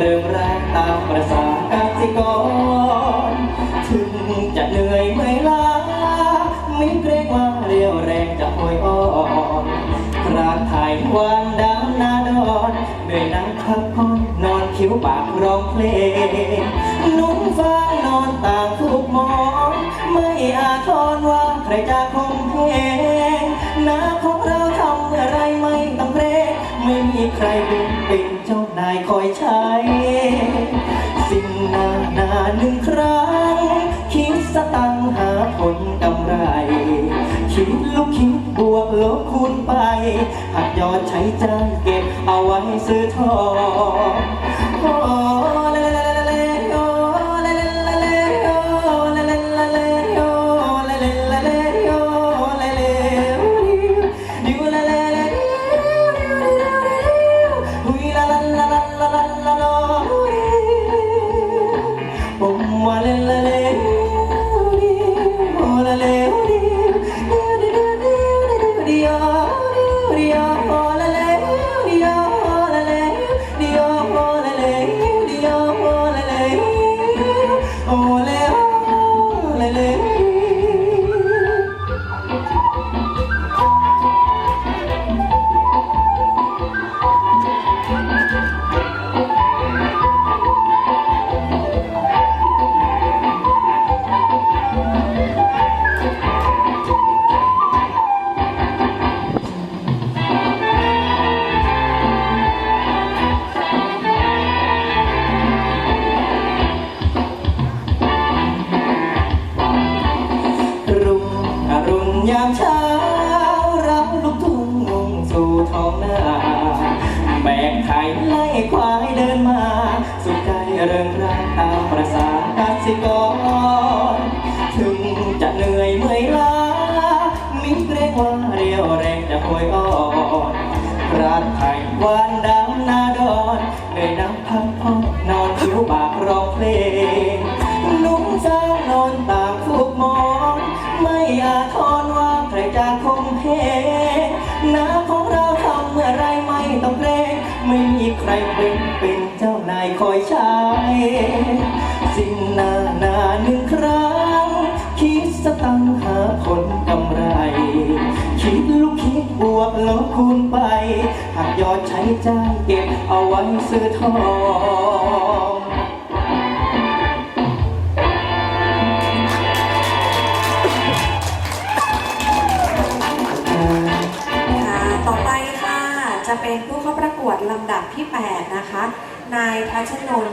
เริ่มแรงตามประสากสิกร ถึงจะเหนื่อยไม่ล้าไม่เกรงว่าเรียวแรงจะห่วยอ่อนครานถ่ายวันดำนาดอนเหนื่อยนั่งพักผ่อนนอนคิ้วปากร้องเพลง นุ่งฟางนอนต่างทุกมอนไม่อาทรว่าใครจะคงเพงนาของเราทำเมื่อไรไม่ต้องเรงไม่มีใครเป็น นายคอยใช้ สิ่งนานาหนึ่งครั้ง คิดสตังหาผลกำไร คิดลูกคิดบวกลบคูณไปหักยอดใช้จ่ายเก็บเอาไว้ซื้อทอง แบกไข่ไล่ควายเดินมา สุขใจเริงร่าตามประสากสิกร ถึงจะเหนื่อยเมื่อยล้ามิเกรงว่าเรียวแรงจะป่วยอ่อนรัดไข่วานดำนาดอนเหนื่อยนักพักผ่อนนอนคิ้วปากร้องเพลงนุ่งสาวนอนต่างฟูกมอน ไม่อาทรว่าใครจะคงเพนาของเราทำเมื่อไรไม่ต้องเกรง ไม่มีใครเป็นเป็นเจ้านายคอยใช้ สิ่งนานาหนึ่งครั้ง คิดสตังหาผลกำไร คิดลูกคิดบวกลบคูณไป หากยอดใช้จ่ายเก็บเอาไว้ซื้อทอง จะเป็นผู้เข้าประกวดลำดับที่ 8 นะคะ นายทัชนนท์